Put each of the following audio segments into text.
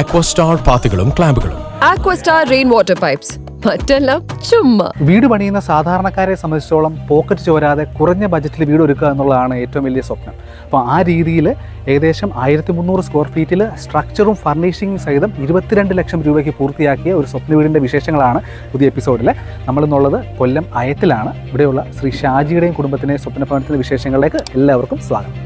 അക്വസ്റ്റാർ പാത്തികളും ക്ലാമ്പുകളും. Aquastar rain water pipes മറ്റെല്ലാം ചുമ്മാ. വീട് പണിയുന്ന സാധാരണക്കാരെ സംബന്ധിച്ചിടത്തോളം പോക്കറ്റ് ചോരാതെ കുറഞ്ഞ ബജറ്റിൽ വീട് ഒരുക്കുക എന്നുള്ളതാണ് ഏറ്റവും വലിയ സ്വപ്നം. അപ്പോൾ ആ രീതിയിൽ ഏകദേശം ആയിരത്തി മുന്നൂറ് സ്ക്വയർ ഫീറ്റിൽ സ്ട്രക്ചറും ഫർണിഷിംഗും സഹിതം ഇരുപത്തിരണ്ട് ലക്ഷം രൂപയ്ക്ക് പൂർത്തിയാക്കിയ ഒരു സ്വപ്ന വീടിന്റെ വിശേഷങ്ങളാണ് പുതിയ എപ്പിസോഡിൽ നമ്മളിന്നുള്ളത് കൊല്ലം അയത്തിലാണ്. ഇവിടെയുള്ള ശ്രീ ഷാജിയുടെയും കുടുംബത്തിന്റെ സ്വപ്ന ഭവനത്തിന്റെ വിശേഷങ്ങളിലേക്ക് എല്ലാവർക്കും സ്വാഗതം.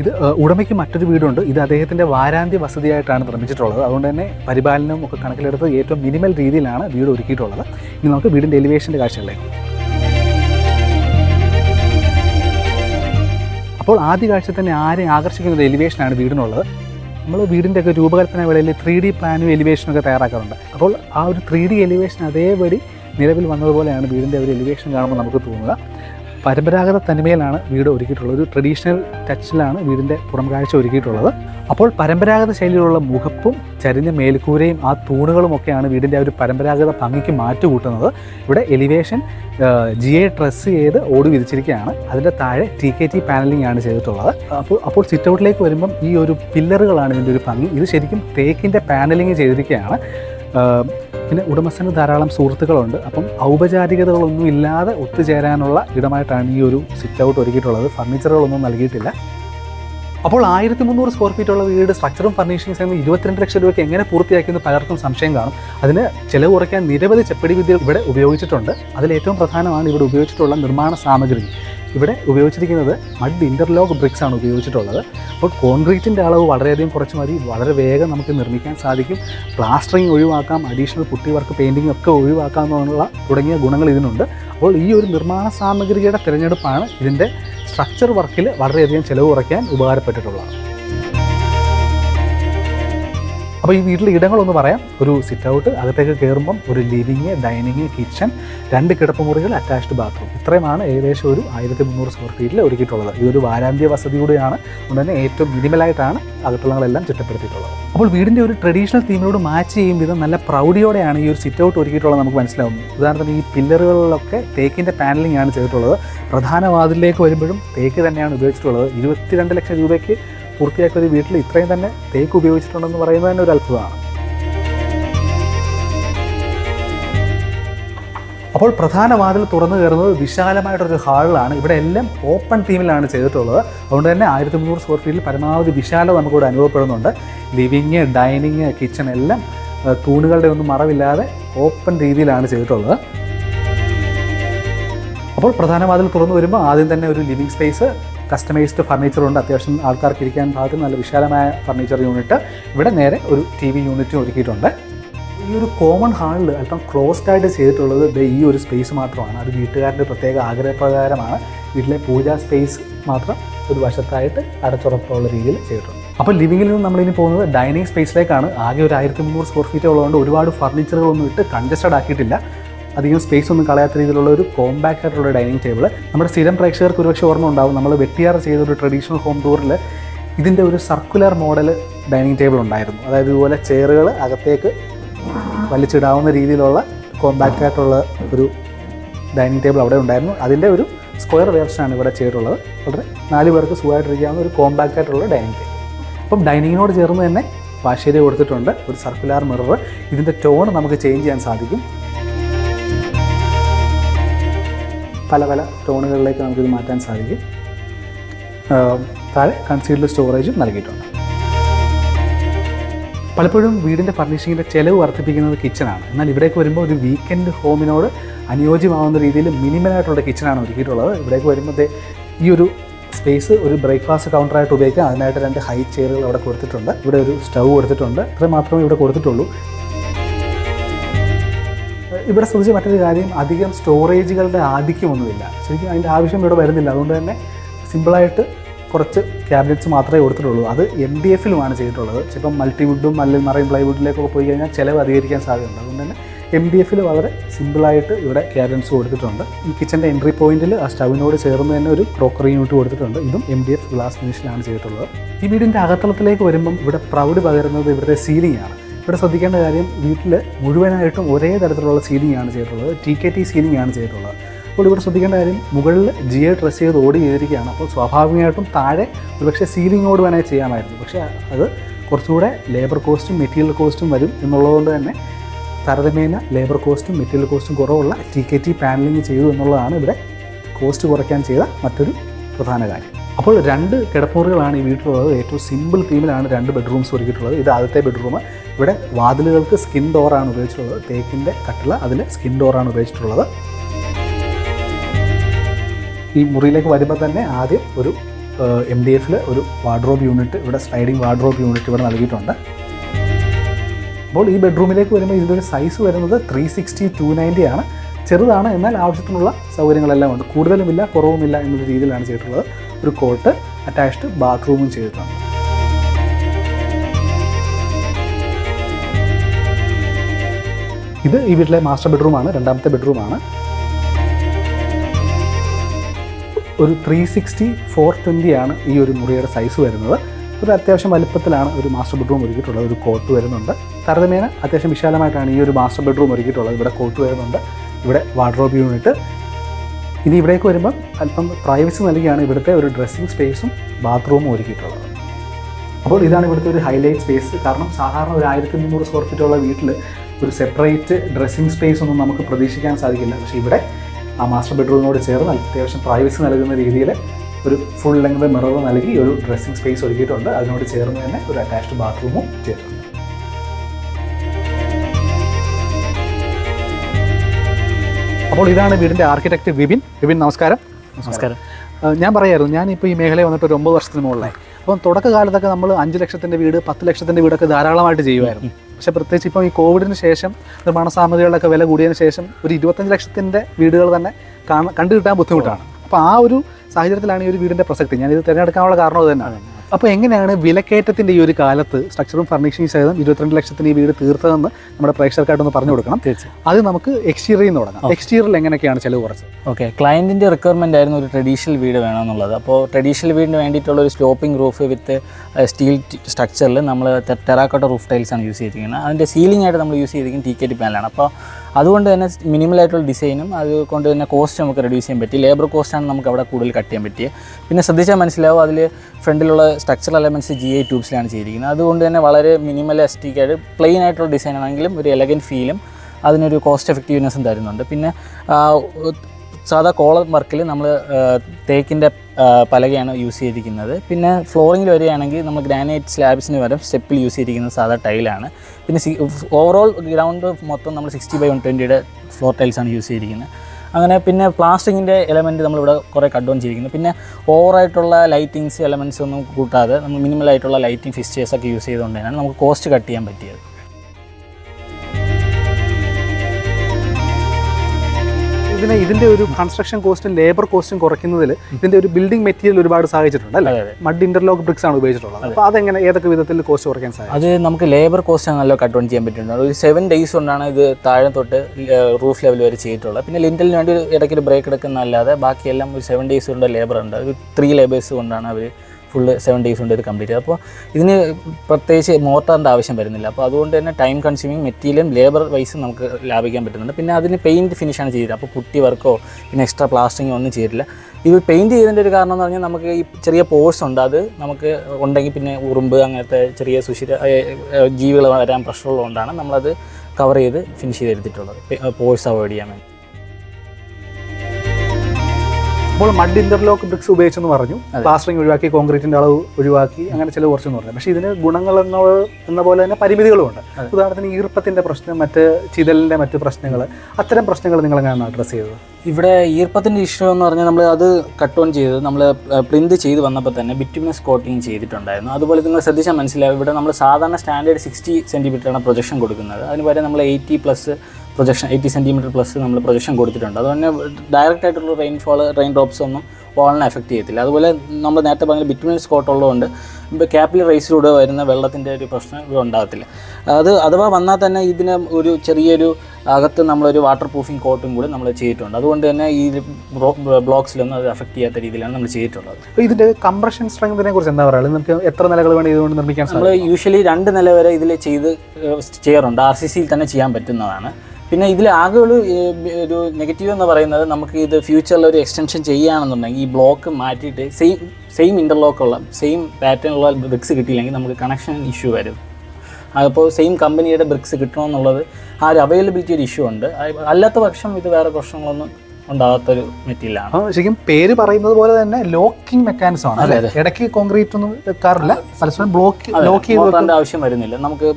ഇത് ഉടമയ്ക്ക് മറ്റൊരു വീടുണ്ട്. ഇത് അദ്ദേഹത്തിന്റെ വാരാന്ത്യ വസതിയായിട്ടാണ് നിർമ്മിച്ചിട്ടുള്ളത്. അതുകൊണ്ട് തന്നെ പരിപാലനം ഒക്കെ കണക്കിലെടുത്ത് ഏറ്റവും മിനിമൽ രീതിയിലാണ് വീട് ഒരുക്കിയിട്ടുള്ളത്. ഇനി നമുക്ക് വീടിന്റെ എലിവേഷന്റെ കാഴ്ചകളിലേക്ക് അപ്പോൾ ആദ്യ കാഴ്ച തന്നെ ആരെ ആകർഷിക്കുന്ന ഒരു എലിവേഷനാണ് വീടിനുള്ളത്. നമ്മൾ വീടിന്റെ ഒക്കെ രൂപകൽപ്പന വേളയിൽ ത്രീ ഡി പ്ലാനും എലിവേഷനും ഒക്കെ തയ്യാറാക്കാറുണ്ട്. അപ്പോൾ ആ ഒരു ത്രീ ഡി എലിവേഷൻ അതേപടി നിലവിൽ വന്നതുപോലെയാണ് വീടിന്റെ ഒരു എലിവേഷൻ കാണുമ്പോൾ നമുക്ക് തോന്നുക. പരമ്പരാഗത തനിമയിലാണ് വീട് ഒരുക്കിയിട്ടുള്ളത്. ഒരു ട്രഡീഷണൽ ടച്ചിലാണ് വീടിന്റെ പുറം കാഴ്ച ഒരുക്കിയിട്ടുള്ളത്. അപ്പോൾ പരമ്പരാഗത ശൈലിയിലുള്ള മുഖപ്പും ചരിഞ്ഞ മേൽക്കൂരയും ആ തൂണുകളും ഒക്കെയാണ് വീടിന്റെ ആ ഒരു പരമ്പരാഗത ഭംഗിക്ക് മാറ്റുകൂട്ടുന്നത്. ഇവിടെ എലിവേഷൻ ജി എ ഡ്രസ്സ് ചെയ്ത് ഓടി വിരിച്ചിരിക്കുകയാണ്. അതിന്റെ താഴെ ടി കെ ടി പാനലിംഗ് ആണ് ചെയ്തിട്ടുള്ളത്. അപ്പോൾ അപ്പോൾ സിറ്റ് ഔട്ടിലേക്ക് വരുമ്പം ഈ ഒരു പില്ലറുകളാണ് ഇതിന്റെ ഒരു ഭംഗി. ഇത് ശരിക്കും തേക്കിന്റെ പാനലിംഗ് ചെയ്തിരിക്കുകയാണ്. പിന്നെ ഉടമസ്ഥന് ധാരാളം സുഹൃത്തുക്കളുണ്ട്. അപ്പം ഔപചാരികതകളൊന്നും ഇല്ലാതെ ഒത്തുചേരാനുള്ള ഇടമായിട്ടാണ് ഈ ഒരു സിറ്റ് ഔട്ട് ഒരുക്കിയിട്ടുള്ളത്. ഫർണിച്ചറുകളൊന്നും നൽകിയിട്ടില്ല. അപ്പോൾ ആയിരത്തി മുന്നൂറ് സ്ക്വയർ ഫീറ്റ് ഉള്ള വീട് സ്ട്രക്ചറും ഫർണിഷിംഗ് സേവനം ഇരുപത്തിരണ്ട് ലക്ഷം രൂപയ്ക്ക് എങ്ങനെ പൂർത്തിയാക്കിയെന്ന് പലർക്കും സംശയം കാണും. അതിന് ചിലവ് കുറയ്ക്കാൻ നിരവധി ചെപ്പടി വിദ്യകൾ ഇവിടെ ഉപയോഗിച്ചിട്ടുണ്ട്. അതിൽ ഏറ്റവും പ്രധാനമാണ് ഇവിടെ ഉപയോഗിച്ചിട്ടുള്ള നിർമ്മാണ സാമഗ്രി. ഇവിടെ ഉപയോഗിച്ചിരിക്കുന്നത് മഡ് ഇന്റർലോക്ക് ബ്രിക്സ് ആണ് ഉപയോഗിച്ചിട്ടുള്ളത്. അപ്പോൾ കോൺക്രീറ്റിന്റെ അളവ് വളരെയധികം കുറച്ച് മതി. വളരെ വേഗം നമുക്ക് നിർമ്മിക്കാൻ സാധിക്കും. പ്ലാസ്റ്ററിങ് ഒഴിവാക്കാം അഡീഷണൽ പുട്ടി വർക്ക് പെയിന്റിംഗ് ഒക്കെ ഒഴിവാക്കാം എന്നുള്ള തുടങ്ങിയ ഗുണങ്ങൾ ഇതിനുണ്ട്. അപ്പോൾ ഈ ഒരു നിർമ്മാണ സാമഗ്രിയുടെ തിരഞ്ഞെടുപ്പാണ് ഇതിന്റെ സ്ട്രക്ചർ വർക്കിൽ വളരെയധികം ചിലവ് കുറയ്ക്കാൻ ഉപകാരപ്പെട്ടിട്ടുള്ളത്. അപ്പോൾ ഈ വീട്ടിലെ ഇടങ്ങളൊന്ന് പറയാം. ഒരു സിറ്റ് ഔട്ട് അകത്തേക്ക് കയറുമ്പം ഒരു ലിവിങ് ഡൈനിങ് കിച്ചൺ രണ്ട് കിടപ്പുമുറികൾ അറ്റാച്ച്ഡ് ബാത്റൂം ഇത്രയുമാണ് ഏകദേശം ഒരു ആയിരത്തി മുന്നൂറ് സ്ക്വയർ ഫീറ്റിൽ ഒരുക്കിയിട്ടുള്ളത്. ഇതൊരു വാരാന്ത്യ വസതി കൂടിയാണ് അതുകൊണ്ട് തന്നെ ഏറ്റവും മിനിമലായിട്ടാണ് അകത്തുള്ളങ്ങളെല്ലാം ചിട്ടപ്പെടുത്തിയിട്ടുള്ളത് അപ്പോൾ വീടിന്റെ ഒരു ട്രഡീഷണൽ തീമിനോട് മാച്ച് ചെയ്യും വിധം നല്ല പ്രൗഢിയോടെയാണ് ഈ ഒരു സിറ്റ് ഔട്ട് ഒരുക്കിയിട്ടുള്ളത് നമുക്ക് മനസ്സിലാവുന്നു. ഉദാഹരണത്തിന് ഈ പില്ലറുകളിലൊക്കെ തേക്കിന്റെ പാനലിംഗ് ആണ് ചെയ്തിട്ടുള്ളത്. പ്രധാന വാതിലിലേക്ക് വരുമ്പോഴും തേക്ക് തന്നെയാണ് ഉപയോഗിച്ചിട്ടുള്ളത്. ഇരുപത്തിരണ്ട് ലക്ഷം രൂപയ്ക്ക് പൂർത്തിയാക്കിയ ഒരു വീട്ടിൽ ഇത്രയും തന്നെ തേക്ക് ഉപയോഗിച്ചിട്ടുണ്ടെന്ന് പറയുന്നത് തന്നെ ഒരു അത്ഭുതമാണ്. അപ്പോൾ പ്രധാന വാതിൽ തുറന്നു കയറുന്നത് വിശാലമായിട്ടൊരു ഹാളിലാണ്. ഇവിടെ എല്ലാം ഓപ്പൺ തീമിലാണ് ചെയ്തിട്ടുള്ളത്. അതുകൊണ്ട് തന്നെ ആയിരത്തി മുന്നൂറ് സ്ക്വയർ ഫീറ്റിൽ പരമാവധി വിശാലത നമുക്കിവിടെ അനുഭവപ്പെടുന്നുണ്ട്. ലിവിങ് ഡൈനിങ് കിച്ചൺ എല്ലാം തൂണുകളുടെ ഒന്നും മറവില്ലാതെ ഓപ്പൺ രീതിയിലാണ് ചെയ്തിട്ടുള്ളത്. അപ്പോൾ പ്രധാന വാതിൽ തുറന്നു വരുമ്പോൾ ആദ്യം തന്നെ ഒരു ലിവിങ് സ്പേസ് കസ്റ്റമൈസ്ഡ് ഫർണിച്ചർ ഉണ്ട് അത്യാവശ്യം ആൾക്കാർക്ക് ഇരിക്കാൻ ഭാഗത്ത് നല്ല വിശാലമായ ഫർണിച്ചർ യൂണിറ്റ്. ഇവിടെ നേരെ ഒരു ടി വി യൂണിറ്റും ഒരുക്കിയിട്ടുണ്ട്. ഈ ഒരു കോമൺ ഹാളിൽ അല്പം ക്ലോസ്ഡ് ആയിട്ട് ചെയ്തിട്ടുള്ളത് ഈ ഒരു സ്പേസ് മാത്രമാണ്. അത് വീട്ടുകാരുടെ പ്രത്യേക ആഗ്രഹപ്രകാരമാണ്. വീട്ടിലെ പൂജാ സ്പേസ് മാത്രം ഒരു വശത്തായിട്ട് അടച്ചുറപ്പുള്ള രീതിയിൽ ചെയ്തിട്ടുണ്ട്. അപ്പോൾ ലിവിങ്ങിൽ നിന്ന് നമ്മളിനി പോകുന്നത് ഡൈനിങ് സ്പേസിലേക്കാണ്. ആകെ ഒരു ആയിരത്തി മുന്നൂറ് സ്ക്വയർ ഫീറ്റ് ഉള്ളതുകൊണ്ട് ഒരുപാട് ഫർണിച്ചറുകളൊന്നും ഇട്ട് കൺജസ്റ്റഡ് ആക്കിയിട്ടില്ല. അധികം സ്പേസ് ഒന്നും കളയാത്ത രീതിയിലുള്ള ഒരു കോമ്പാക്റ്റ് ആയിട്ടുള്ള ഡൈനിങ് ടേബിൾ നമ്മുടെ സ്ഥിരം പ്രേക്ഷകർക്ക് ഒരുപക്ഷെ ഓർമ്മ ഉണ്ടാവും നമ്മൾ വെട്ടിയാർ ചെയ്ത ഒരു ട്രഡീഷണൽ ഹോം ടൂറിൽ ഇതിന്റെ ഒരു സർക്കുലർ മോഡൽ ഡൈനിങ് ടേബിൾ ഉണ്ടായിരുന്നു. അതായത് ഇതുപോലെ ചെയറുകൾ അകത്തേക്ക് വലിച്ചിടാവുന്ന രീതിയിലുള്ള കോമ്പാക്റ്റ് ആയിട്ടുള്ള ഒരു ഡൈനിങ് ടേബിൾ അവിടെ ഉണ്ടായിരുന്നു. അതിന്റെ ഒരു സ്ക്വയർ വേർഷനാണ് ഇവിടെ ചെയ്തിട്ടുള്ളത്. വളരെ നാല് പേർക്ക് സുഖമായിട്ടിരിക്കാവുന്ന ഒരു കോമ്പാക്റ്റ് ആയിട്ടുള്ള ഡൈനിങ് ടേബിൾ അപ്പം ഡൈനിങ്ങിനോട് ചേർന്ന് തന്നെ വാശേരി കൊടുത്തിട്ടുണ്ട് ഒരു സർക്കുലാർ മിറർ ഇതിന്റെ ടോൺ നമുക്ക് ചേഞ്ച് ചെയ്യാൻ സാധിക്കും. പല പല ടോണുകളിലേക്ക് നമുക്കിത് മാറ്റാൻ സാധിക്കും. താഴെ കൺസീൽഡ് സ്റ്റോറേജും നൽകിയിട്ടുണ്ട്. പലപ്പോഴും വീടിന്റെ ഫർണിഷിങ്ങിന്റെ ചിലവ് വർദ്ധിപ്പിക്കുന്നത് കിച്ചണാണ് എന്നാൽ ഇവിടേക്ക് വരുമ്പോൾ ഒരു വീക്കെൻഡ് ഹോമിനോട് അനുയോജ്യമാവുന്ന രീതിയിൽ മിനിമലായിട്ടുള്ള കിച്ചണാണ് ഒരുക്കിയിട്ടുള്ളത്. ഇവിടേക്ക് വരുമ്പോൾ ഈ ഒരു സ്പേസ് ഒരു ബ്രേക്ക്ഫാസ്റ്റ് കൗണ്ടറായിട്ട് ഉപയോഗിക്കാം. അതിനായിട്ട് രണ്ട് ഹൈ ചെയറുകൾ അവിടെ കൊടുത്തിട്ടുണ്ട്. ഇവിടെ ഒരു സ്റ്റൗ കൊടുത്തിട്ടുണ്ട്. ഇത്ര മാത്രമേ ഇവിടെ കൊടുത്തിട്ടുള്ളൂ. ഇവിടെ ശ്രദ്ധിച്ച മറ്റൊരു കാര്യം അധികം സ്റ്റോറേജുകളുടെ ആധിക്യമൊന്നുമില്ല. ശരിക്കും അതിന്റെ ആവശ്യം ഇവിടെ വരുന്നില്ല. അതുകൊണ്ട് തന്നെ സിമ്പിളായിട്ട് കുറച്ച് ക്യാബിനറ്റ്സ് മാത്രമേ കൊടുത്തിട്ടുള്ളൂ. അത് എം ഡി എഫിലുമാണ് ചെയ്തിട്ടുള്ളത്. ചിലപ്പം മൾട്ടിവുഡും അല്ലെങ്കിൽ മറൈൻ പ്ലൈവുഡിലേക്കൊക്കെ പോയി കഴിഞ്ഞാൽ ചിലവ് അധികരിക്കാൻ സാധ്യതയുണ്ട്. അതുകൊണ്ട് തന്നെ എം ഡി എഫിൽ വളരെ സിമ്പിളായിട്ട് ഇവിടെ ക്യാബിനറ്റ്സ് കൊടുത്തിട്ടുണ്ട്. ഈ കിച്ചന്റെ എൻട്രി പോയിന്റിൽ ആ സ്റ്റവിനോട് ചേർന്ന് തന്നെ ഒരു ക്രോക്കറി യൂണിറ്റ് കൊടുത്തിട്ടുണ്ട്. ഇതും എം ഡി എഫ് ഗ്ലാസ് ഫിനിഷിലാണ് ചെയ്തിട്ടുള്ളത്. ഈ വീടിന്റെ അകത്തളത്തിലേക്ക് വരുമ്പം ഇവിടെ പ്രൗഡ് പകരുന്നത് ഇവിടുത്തെ സീലിംഗ് ആണ്. ഇവിടെ ശ്രദ്ധിക്കേണ്ട കാര്യം വീട്ടിൽ മുഴുവനായിട്ടും ഒരേ തരത്തിലുള്ള സീലിംഗ് ആണ് ചെയ്തിട്ടുള്ളത്. ടി കെ ടി സീലിംഗ് ആണ് ചെയ്തിട്ടുള്ളത്. അപ്പോൾ ഇവിടെ ശ്രദ്ധിക്കേണ്ട കാര്യം മുകളിൽ ജി എ ഡ്രസ് ചെയ്ത് ഓടി ചെയ്തിരിക്കുകയാണ് അപ്പോൾ സ്വാഭാവികമായിട്ടും താഴെ ഒരുപക്ഷെ സീലിംഗോട് വേണേൽ ചെയ്യാമായിരുന്നു. പക്ഷേ അത് കുറച്ചുകൂടെ ലേബർ കോസ്റ്റും മെറ്റീരിയൽ കോസ്റ്റും വരും എന്നുള്ളതുകൊണ്ട് തന്നെ താരതമ്യേന ലേബർ കോസ്റ്റും മെറ്റീരിയൽ കോസ്റ്റും കുറവുള്ള ടി കെ ടി പാനലിംഗ് ചെയ്തു എന്നുള്ളതാണ് ഇവിടെ കോസ്റ്റ് കുറയ്ക്കാൻ ചെയ്ത മറ്റൊരു പ്രധാന കാര്യം. അപ്പോൾ രണ്ട് കിടപ്പുമുറികളാണ് ഈ വീട്ടിലുള്ളത്. ഏറ്റവും സിമ്പിൾ തീമിലാണ് രണ്ട് ബെഡ്റൂംസ് ഒരുക്കിയിട്ടുള്ളത്. ഇത് ആദ്യത്തെ ബെഡ്റൂം ഇവിടെ വാതിലുകൾക്ക് സ്കിൻ ഡോറാണ് ഉപയോഗിച്ചിട്ടുള്ളത്. തേക്കിന്റെ കട്ടില അതിൽ സ്കിൻ ഡോറാണ് ഉപയോഗിച്ചിട്ടുള്ളത്. ഈ മുറിയിലേക്ക് വരുമ്പോൾ തന്നെ ആദ്യം ഒരു എം ഡി എഫിൽ ഒരു വാർഡ്രോബ് യൂണിറ്റ് ഇവിടെ സ്ലൈഡിംഗ് വാർഡ്രോബ് യൂണിറ്റ് ഇവിടെ നൽകിയിട്ടുണ്ട്. അപ്പോൾ ഈ ബെഡ്റൂമിലേക്ക് വരുമ്പോൾ ഇതിന്റെ സൈസ് വരുന്നത് ത്രീ സിക്സ്റ്റി ടു നയന്റി ആണ്. ചെറുതാണ് എന്നാൽ ആവശ്യത്തിനുള്ള സൗകര്യങ്ങളെല്ലാം ഉണ്ട്. കൂടുതലുമില്ല കുറവുമില്ല എന്നൊരു രീതിയിലാണ് ചെയ്തിട്ടുള്ളത്. ഒരു കോട്ട് അറ്റാച്ച്ഡ് ബാത്റൂമും ചെയ്തിട്ടുണ്ട്. ഇത് ഈ വീട്ടിലെ മാസ്റ്റർ ബെഡ്റൂമാണ് രണ്ടാമത്തെ ബെഡ്റൂമാണ്. ഒരു ത്രീ സിക്സ്റ്റി ഫോർ ട്വന്റി ആണ് ഈ ഒരു മുറിയുടെ സൈസ് വരുന്നത്. ഒരു അത്യാവശ്യം വലുപ്പത്തിലാണ് ഒരു മാസ്റ്റർ ബെഡ്റൂം ഒരുക്കിയിട്ടുള്ളത് ഒരു കോട്ട് വരുന്നുണ്ട്. താരതമ്യേന അത്യാവശ്യം വിശാലമായിട്ടാണ് ഈ ഒരു മാസ്റ്റർ ബെഡ്റൂം ഒരുക്കിയിട്ടുള്ളത് ഇവിടെ കോട്ട് വരുന്നുണ്ട്. ഇവിടെ വാർഡ്രോബ് യൂണിറ്റ് ഇനി ഇവിടേക്ക് വരുമ്പം അല്പം പ്രൈവസി നൽകിയാണ് ഇവിടുത്തെ ഒരു ഡ്രസ്സിംഗ് സ്പേസും ബാത്റൂമും ഒരുക്കിയിട്ടുള്ളത്. അപ്പോൾ ഇതാണ് ഇവിടുത്തെ ഒരു ഹൈലൈറ്റ് സ്പേസ് കാരണം സാധാരണ ഒരു ആയിരത്തി മുന്നൂറ് സ്ക്വയർ ഫീറ്റ് ഉള്ള വീട്ടിൽ ഒരു സെപ്പറേറ്റ് ഡ്രസ്സിംഗ് സ്പേസ് ഒന്നും നമുക്ക് പ്രതീക്ഷിക്കാൻ സാധിക്കില്ല. പക്ഷേ ഇവിടെ ആ മാസ്റ്റർ ബെഡ്റൂമിനോട് ചേർന്ന് അത്യാവശ്യം പ്രൈവസി നൽകുന്ന രീതിയിൽ ഒരു ഫുൾ ലെങ്ത് മിറർ നൽകി ഒരു ഡ്രസ്സിംഗ് സ്പേസ് ഒരുക്കിയിട്ടുണ്ട്. അതിനോട് ചേർന്ന് തന്നെ ഒരു അറ്റാച്ച്ഡ് ബാത്റൂമും ചെയ്തിട്ടുണ്ട് അപ്പോൾ ഇതാണ് വീടിന്റെ ആർക്കിടെക്ട് വിപിൻ. വിപിൻ നമസ്കാരം. നമസ്കാരം. ഞാൻ പറയായിരുന്നു ഞാനിപ്പോൾ ഈ മേഖലയിൽ വന്നിട്ട് ഒരു ഒമ്പത് വർഷത്തിന് മുകളിലായി. അപ്പം തുടക്കകാലത്തൊക്കെ നമ്മൾ അഞ്ച് ലക്ഷത്തിന്റെ വീട് പത്ത് ലക്ഷത്തിന്റെ വീടൊക്കെ ധാരാളമായിട്ട് ചെയ്യുമായിരുന്നു. പക്ഷേ പ്രത്യേകിച്ച് ഇപ്പം ഈ കോവിഡിന് ശേഷം നിർമ്മാണ സാമഗ്രികളുടെയൊക്കെ വില കൂടിയതിന് ശേഷം ഒരു ഇരുപത്തഞ്ച് ലക്ഷത്തിന്റെ വീടുകൾ തന്നെ കാണാൻ കണ്ടു കിട്ടാൻ ബുദ്ധിമുട്ടാണ് അപ്പോൾ ആ ഒരു സാഹചര്യത്തിലാണ് ഈ ഒരു വീടിന്റെ പ്രസക്തി. ഞാനിത് തിരഞ്ഞെടുക്കാനുള്ള കാരണം അത് തന്നെയാണ്. അപ്പോൾ എങ്ങനെയാണ് വിലക്കയറ്റത്തിന്റെ ഈ ഒരു കാലത്ത് സ്ട്രക്ചറും ഫർണിഷിംഗ് സഹിതം ഇരുപത്തിരണ്ട് ലക്ഷത്തിന് ഈ വീട് തീർത്തതെന്ന് നമ്മുടെ പ്രേക്ഷകർക്കായിട്ടൊന്ന് പറഞ്ഞു കൊടുക്കണം. അത് നമുക്ക് എക്സ്റ്റീരിയറിൽ നിന്ന് തുടങ്ങാം. എക്സ്റ്റീരിയറിൽ എങ്ങനെയൊക്കെയാണ് ചിലവ് കുറച്ചത്? ഓക്കെ ക്ലയന്റിന്റെ റിക്വയർമെന്റ് ആയിരുന്നു ഒരു ട്രഡീഷണൽ വീട് വേണമെന്നുള്ളത്. അപ്പോൾ ട്രഡീഷണൽ വീടിന് വേണ്ടിയിട്ടുള്ള ഒരു സ്ലോപ്പിംഗ് റൂഫ് വിത്ത് സ്റ്റീൽ സ്ട്രക്ചറിൽ നമ്മൾ ടെറാക്കോട്ട റൂഫ് ടൈൽസ് ആണ് യൂസ് ചെയ്തിരിക്കുന്നത്. അതിന്റെ സീലിംഗ് ആയിട്ട് നമ്മൾ യൂസ് ചെയ്തിരിക്കുന്നത് ടി കെ ടി പാനലാണ് അപ്പോൾ അതുകൊണ്ട് തന്നെ മിനിമലായിട്ടുള്ള ഡിസൈനും അതുകൊണ്ട് തന്നെ കോസ്റ്റ് നമുക്ക് റെഡ്യൂസ് ചെയ്യാൻ പറ്റി. ലേബർ കോസ്റ്റാണ് നമുക്ക് അവിടെ കൂടുതൽ കട്ട് ചെയ്യാൻ പറ്റിയത് പിന്നെ ശ്രദ്ധിച്ചാൽ മനസ്സിലാവും അതിൽ ഫ്രണ്ടിലുള്ള സ്ട്രക്ചറൽ എലമെന്റ്സ് ജി ഐ ട്യൂബ്സിലാണ് ചെയ്തിരിക്കുന്നത്. അതുകൊണ്ട് തന്നെ വളരെ മിനിമലിസ്റ്റിക് ആയിട്ട് പ്ലെയിൻ ആയിട്ടുള്ള ഡിസൈൻ ആണെങ്കിലും ഒരു എലഗന്റ് ഫീലും അതിനൊരു കോസ്റ്റ് എഫക്റ്റീവ്നെസ്സും തരുന്നുണ്ട്. പിന്നെ സാധാ കോളർ വർക്കിൽ നമ്മൾ തേക്കിന്റെ പലകയാണ് യൂസ് ചെയ്തിരിക്കുന്നത്. പിന്നെ ഫ്ലോറിങ്ങിൽ വരികയാണെങ്കിൽ നമ്മൾ ഗ്രാനൈറ്റ് സ്ലാബ്സിന് പകരം സ്റ്റെപ്പിൽ യൂസ് ചെയ്തിരിക്കുന്നത് സാധാ ടൈലാണ് പിന്നെ ഓവറോൾ ഗ്രൗണ്ട് മൊത്തം നമ്മൾ സിക്സ്റ്റി ബൈ വൺ ട്വന്റിയുടെ ഫ്ലോർ ടൈൽസാണ് യൂസ് ചെയ്തിരിക്കുന്നത്. അങ്ങനെ പിന്നെ പ്ലാസ്റ്റിക്കിന്റെ എലമെന്റ് നമ്മളിവിടെ കുറേ കട്ട് ഓൺ ചെയ്തിരിക്കുന്നു. പിന്നെ ഓവറായിട്ടുള്ള ലൈറ്റിങ്സ് എലമെന്റ്സ് ഒന്നും കൂട്ടാതെ നമ്മൾ മിനിമലായിട്ടുള്ള ലൈറ്റിംഗ് ഫിസ്റ്റേഴ്സൊക്കെ യൂസ് ചെയ്തുകൊണ്ട് തന്നെയാണ് നമുക്ക് കോസ്റ്റ് കട്ട് ചെയ്യാൻ പറ്റിയത്. ഇതിനെ ഇതിന്റെ ഒരു കൺസ്ട്രക്ഷൻ കോസ്റ്റും ലേബർ കോസ്റ്റും കുറയ്ക്കുന്നതിൽ ഇതിന്റെ ഒരു ബിൽഡിംഗ് മെറ്റീരിയൽ ഒരുപാട് സഹായിച്ചിട്ടുണ്ട് അല്ലേ? മഡ് ഇന്റർലോക്ക് ബ്രിക്സ് ആണ് ഉപയോഗിച്ചിട്ടുള്ളത്. അപ്പോൾ അതെങ്ങനെ ഏതൊക്കെ വിധത്തിൽ കോസ്റ്റ് കുറയ്ക്കാൻ സാധിക്കും അത് നമുക്ക് ലേബർ കോസ്റ്റ് ആണല്ലോ കട്ട് ഓൺ ചെയ്യാൻ പറ്റുന്നുണ്ട് ഒരു സെവൻ ഡേയ്സ് കൊണ്ടാണ് ഇത് താഴെ തൊട്ട് റൂഫ് ലെവൽ വരെ ചെയ്തിട്ടുള്ളത്. പിന്നെ ലിന്റലിന് വേണ്ടി ഇടയ്ക്ക് ഒരു ബ്രേക്ക് എടുക്കുന്നതല്ലാതെ ബാക്കിയെല്ലാം ഒരു സെവൻ ഡേയ്സ് കൊണ്ട് ലേബർ ഉണ്ട്. ഒരു ത്രീ ലേബേഴ്സ് കൊണ്ടാണ് അവർ ഫുള്ള് സെവൻ ഡേയ്സ് കൊണ്ട് ഇത് കംപ്ലീറ്റ് ചെയ്തത് അപ്പോൾ ഇതിന് പ്രത്യേകിച്ച് മോട്ടറിന്റെ ആവശ്യം വരുന്നില്ല. അപ്പോൾ അതുകൊണ്ട് തന്നെ ടൈം കൺസ്യൂമിങ് മെറ്റീരിയലും ലേബർ വൈസും നമുക്ക് ലാഭിക്കാൻ പറ്റുന്നുണ്ട്. പിന്നെ അതിന് പെയിന്റ് ഫിനിഷാണ് ചെയ്തത്. അപ്പോൾ പുട്ടി വർക്കോ പിന്നെ എക്സ്ട്രാ പ്ലാസ്റ്റിങ്ങോ ഒന്നും ചെയ്തില്ല ഇത് പെയിന്റ് ചെയ്തതിന്റെ ഒരു കാരണം എന്ന് പറഞ്ഞാൽ നമുക്ക് ഈ ചെറിയ പോഴ്സ് ഉണ്ട്. അത് നമുക്ക് ഉണ്ടെങ്കിൽ പിന്നെ ഉറുമ്പ് അങ്ങനത്തെ ചെറിയ സുഷിര ജീവികൾ വരാൻ പ്രശ്നമുള്ളതുകൊണ്ടാണ് നമ്മളത് കവർ ചെയ്ത് ഫിനിഷ് ചെയ്തെടുത്തിട്ടുള്ളത്. പോഴ്സ് അവോയ്ഡ് ചെയ്യാൻ വേണ്ടി. അപ്പോൾ മഡ് ഇന്റർലോക്ക് ബ്രിക്സ് ഉപയോഗിച്ചെന്ന് പറഞ്ഞു. പ്ലാസ്റ്ററിംഗ് ഒഴിവാക്കി കോൺക്രീറ്റിന്റെ അളവ് ഒഴിവാക്കി അങ്ങനെ ചില കുറച്ചെന്ന് പറഞ്ഞു പക്ഷേ ഇതിന് ഗുണങ്ങൾ എന്ന പോലെ തന്നെ പരിമിതികളുമുണ്ട് ഉദാഹരണത്തിന് ഈർപ്പത്തിന്റെ പ്രശ്നം മറ്റ് ചിതലിന്റെ മറ്റ് പ്രശ്നങ്ങൾ അത്തരം പ്രശ്നങ്ങൾ നിങ്ങൾ എങ്ങനെയാണ് അഡ്രസ്സ് ചെയ്തത്? ഇവിടെ ഈർപ്പത്തിന്റെ ഇഷ്യൂ എന്ന് പറഞ്ഞാൽ നമ്മൾ അത് കട്ട് ഓൺ ചെയ്ത് നമ്മൾ പ്രിന്റ് ചെയ്ത് വന്നപ്പോൾ തന്നെ ബിറ്റുമിനസ് കോട്ടിങ് ചെയ്തിട്ടുണ്ടായിരുന്നു. അതുപോലെ നിങ്ങൾ ശ്രദ്ധിച്ചാൽ മനസ്സിലാവും ഇവിടെ നമ്മൾ സാധാരണ സ്റ്റാൻഡേർഡ് സിക്സ്റ്റി സെന്റിമീറ്ററാണ് പ്രൊജക്ഷൻ കൊടുക്കുന്നത്. അതിന് പകരം നമ്മൾ eighty plus projection eighty centimetre plus നമ്മൾ പ്രൊജക്ഷൻ കൊടുത്തിട്ടുണ്ട്. അതുകൊണ്ട് ഡയറക്റ്റ് ആയിട്ടുള്ള റെയിൻഫോൾ റെയിൻ ഡ്രോപ്സ് ഒന്നും വാളിനെ എഫക്റ്റ് ചെയ്യത്തില്ല. അതുപോലെ നമ്മൾ നേരത്തെ പറഞ്ഞ ബിറ്റ്വീൻ സ്കോട്ട് ഉള്ളതുകൊണ്ട് ക്യാപ്പിൽ റൈസിലൂടെ വരുന്ന വെള്ളത്തിന്റെ ഒരു പ്രശ്നം ഇവിടെ ഉണ്ടാകത്തില്ല. അത് അഥവാ വന്നാൽ തന്നെ ഇതിന് ഒരു ചെറിയൊരു അകത്ത് നമ്മളൊരു വാട്ടർ പ്രൂഫിംഗ് കോട്ടും കൂടി നമ്മൾ ചെയ്തിട്ടുണ്ട്. അതുകൊണ്ട് തന്നെ ഈ ബ്ലോക്സിലൊന്നും അത് എഫക്ട് ചെയ്യാത്ത രീതിയിലാണ് നമ്മൾ ചെയ്തിട്ടുള്ളത്. അപ്പോൾ ഇതിന്റെ കംപ്രഷൻ സ്ട്രെങ്തിനെ കുറിച്ച് എന്താ പറയുക നമുക്ക് എത്ര നിലകൾ വേണ്ടി ഇതുകൊണ്ട് നിർമ്മിക്കാൻ നമ്മൾ യൂഷ്വലി രണ്ട് നില വരെ ഇതിൽ ചെയ്ത് ചെയ്യാറുണ്ട്. ആർ സി സിയിൽ തന്നെ ചെയ്യാൻ പറ്റുന്നതാണ്. പിന്നെ ഇതിൽ ആകെ ഒരു ഒരു നെഗറ്റീവ് എന്ന് പറയുന്നത് നമുക്ക് ഇത് ഫ്യൂച്ചറിൽ ഒരു എക്സ്റ്റൻഷൻ ചെയ്യുകയാണെന്നുണ്ടെങ്കിൽ ഈ ബ്ലോക്ക് മാറ്റിയിട്ട് സെയിം സെയിം ഇന്റർലോക്കുള്ള സെയിം പാറ്റേൺ ഉള്ള ബ്രിക്സ് കിട്ടിയില്ലെങ്കിൽ നമുക്ക് കണക്ഷൻ ഇഷ്യൂ വരും. അപ്പോൾ സെയിം കമ്പനിയുടെ ബ്രിക്സ് കിട്ടണമെന്നുള്ളത് ആ ഒരു അവൈലബിലിറ്റി ഒരു ഇഷ്യൂ ഉണ്ട്. അല്ലാത്ത പക്ഷം ഇത് വേറെ പ്രശ്നങ്ങളൊന്നും ഉണ്ടാകാത്തൊരു മെറ്റീരിയലാണ് അപ്പോൾ ശരിക്കും പേര് പറയുന്നത് പോലെ തന്നെ ലോക്കിംഗ് മെക്കാനിസം ആണ് അതെ, അല്ലേ? ഇടയ്ക്ക് കോൺക്രീറ്റ് ഒന്നും വെക്കാറില്ല. പരസ്പരം ബ്ലോക്ക് ലോക്ക് ചെയ്ത് ആവശ്യം വരുന്നില്ല. നമുക്ക്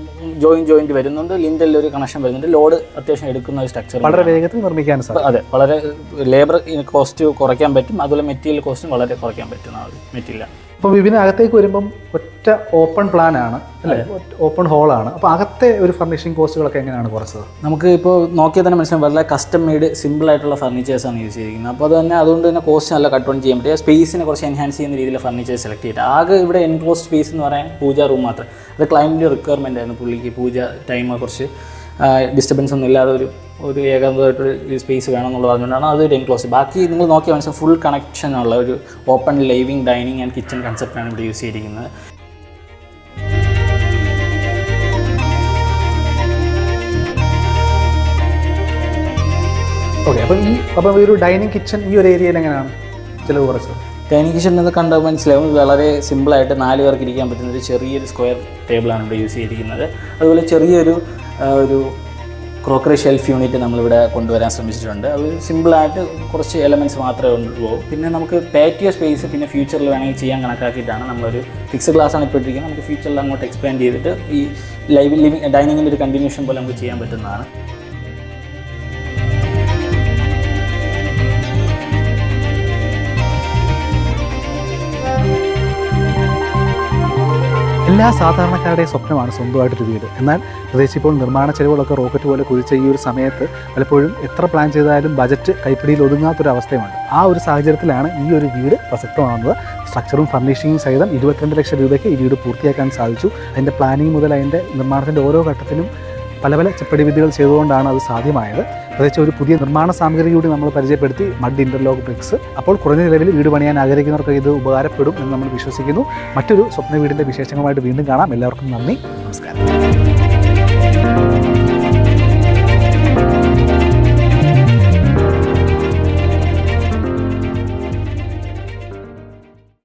ജോയിൻ ജോയിന്റ് വരുന്നുണ്ട്. ലിൻഡലിൽ ഒരു കണക്ഷൻ വരുന്നുണ്ട്. ലോഡ് അത്യാവശ്യം എടുക്കുന്ന ഒരു സ്ട്രക്ചർ വളരെ വേഗത്തിൽ നിർമ്മിക്കാൻ സാധിക്കും. അതെ വളരെ ലേബർ കോസ്റ്റ് കുറയ്ക്കാൻ പറ്റും. അതുപോലെ മെറ്റീരിയൽ കോസ്റ്റും വളരെ കുറയ്ക്കാൻ പറ്റുന്ന ഒരു മെറ്റീരിയൽ അപ്പോൾ വിപിന് അകത്തേക്ക് വരുമ്പം ഒറ്റ ഓപ്പൺ പ്ലാൻ ആണ് അല്ലേ? ഓപ്പൺ ഹോളാണ് അപ്പോൾ അകത്തെ ഒരു ഫർണിഷിംഗ് കോസ്റ്റുകളൊക്കെ എങ്ങനെയാണ് കുറച്ചത്? നമുക്ക് ഇപ്പോൾ നോക്കിയാൽ തന്നെ മനസ്സിലാവും വളരെ കസ്റ്റം മെയ്ഡ് സിമ്പിൾ ആയിട്ടുള്ള ഫർണിച്ചേഴ്സാണ് യൂസ് ചെയ്തിരിക്കുന്നത്. അപ്പോൾ അത് തന്നെ അതുകൊണ്ട് തന്നെ കോസ്റ്റ് നല്ല കട്ട് ഓൺ ചെയ്യാൻ പറ്റും. സ്പേസിനെ കുറച്ച് എൻഹാൻസ് ചെയ്യുന്ന രീതിയിൽ ഫർണിച്ചേഴ്സ് സെലക്ട് ചെയ്തിട്ട്. ആകെ ഇവിടെ എൻക്ലോസ് സ്പേസ് എന്ന് പറയാൻ പൂജ റൂം മാത്രം. അത് ക്ലയന്റിന്റെ റിക്വയർമെന്റ് ആയിരുന്നു പുള്ളിക്ക് പൂജ ടൈം കുറച്ച് ഡിസ്റ്റർബൻസ് ഒന്നും ഇല്ലാതെ ഒരു ഒരു ഏകാന്തമായിട്ടൊരു സ്പേസ് വേണം എന്നുള്ളത് പറഞ്ഞുകൊണ്ടാണ് അതൊരു എൻക്ലോസ് ബാക്കി നിങ്ങൾ നോക്കിയാൽ മനസ്സിലാവും ഫുൾ കണക്ഷൻ ഉള്ള ഒരു open living dining and kitchen കൺസെപ്റ്റാണ് ഇവിടെ യൂസ് ചെയ്തിരിക്കുന്നത്. ഓക്കെ അപ്പം ഈ അപ്പം ഈ ഒരു ഡൈനിങ് കിച്ചൺ ഈ ഒരു ഏരിയയിൽ എങ്ങനെയാണ് ചിലവ് കുറച്ചത് ഡൈനിങ് കിച്ചൺ എന്ന് കണ്ടാൽ മനസ്സിലാവും വളരെ സിമ്പിളായിട്ട് നാല് പേർക്ക് ഇരിക്കാൻ പറ്റുന്ന ഒരു ചെറിയൊരു സ്ക്വയർ ടേബിളാണ് ഇവിടെ യൂസ് ചെയ്തിരിക്കുന്നത്. അതുപോലെ ചെറിയൊരു ഒരു ക്രോക്കറി ഷെൽഫ് യൂണിറ്റ് നമ്മളിവിടെ കൊണ്ടുവരാൻ ശ്രമിച്ചിട്ടുണ്ട്. അത് സിമ്പിളായിട്ട് കുറച്ച് എലമെന്റ്സ് മാത്രമേ ഉള്ളൂ. പിന്നെ നമുക്ക് പാറ്റിയോ സ്പേസ് പിന്നെ ഫ്യൂച്ചറിൽ വേണമെങ്കിൽ ചെയ്യാൻ കണക്കാക്കിയിട്ടാണ് നമ്മളൊരു ഫിക്സ് ഗ്ലാസ് ആണ് ഇപ്പോൾ ഇട്ടിരിക്കുന്നത് നമുക്ക് ഫ്യൂച്ചറിൽ അങ്ങോട്ട് എക്സ്പാൻഡ് ചെയ്തിട്ട് ഈ ലൈവ് ലിവിങ് ഡൈനിങ്ങിന്റെ ഒരു കണ്ടിന്യൂഷൻ പോലെ നമുക്ക് ചെയ്യാൻ പറ്റുന്നതാണ്. എല്ലാ സാധാരണക്കാരുടെയും സ്വപ്നമാണ് സ്വന്തമായിട്ടൊരു വീട്. എന്നാൽ പ്രത്യേകിച്ച് ഇപ്പോൾ നിർമ്മാണ ചെലവുകളൊക്കെ റോക്കറ്റ് പോലെ കുതിച്ച ഈ ഒരു സമയത്ത് പലപ്പോഴും എത്ര പ്ലാൻ ചെയ്താലും ബജറ്റ് കൈപ്പിടിയിൽ ഒതുങ്ങാത്തൊരു അവസ്ഥയുണ്ട് ആ ഒരു സാഹചര്യത്തിലാണ് ഈ ഒരു വീട് പ്രസക്തമാകുന്നത്. സ്ട്രക്ചറും ഫർണിഷിങ്ങും സഹിതം ഇരുപത്തിരണ്ട് ലക്ഷം രൂപയ്ക്ക് ഈ വീട് പൂർത്തിയാക്കാൻ സാധിച്ചു. അതിന്റെ പ്ലാനിങ് മുതൽ അതിന്റെ നിർമ്മാണത്തിന്റെ ഓരോ ഘട്ടത്തിലും പല പല ചെപ്പടി വിദ്യകൾ ചെയ്തുകൊണ്ടാണ് അത് സാധ്യമായത്. പ്രത്യേകിച്ച് ഒരു പുതിയ നിർമ്മാണ സാമഗ്രി കൂടി നമ്മൾ പരിചയപ്പെടുത്തി മഡ് ഇന്റർലോക്ക് ബ്രിക്സ് അപ്പോൾ കുറഞ്ഞ നിലവിൽ വീട് പണിയാൻ ആഗ്രഹിക്കുന്നവർക്ക് ഇത് ഉപകാരപ്പെടും എന്ന് നമ്മൾ വിശ്വസിക്കുന്നു. മറ്റൊരു സ്വപ്ന വീടിന്റെ വിശേഷങ്ങളുമായിട്ട് വീണ്ടും കാണാം. എല്ലാവർക്കും നന്ദി. നമസ്കാരം.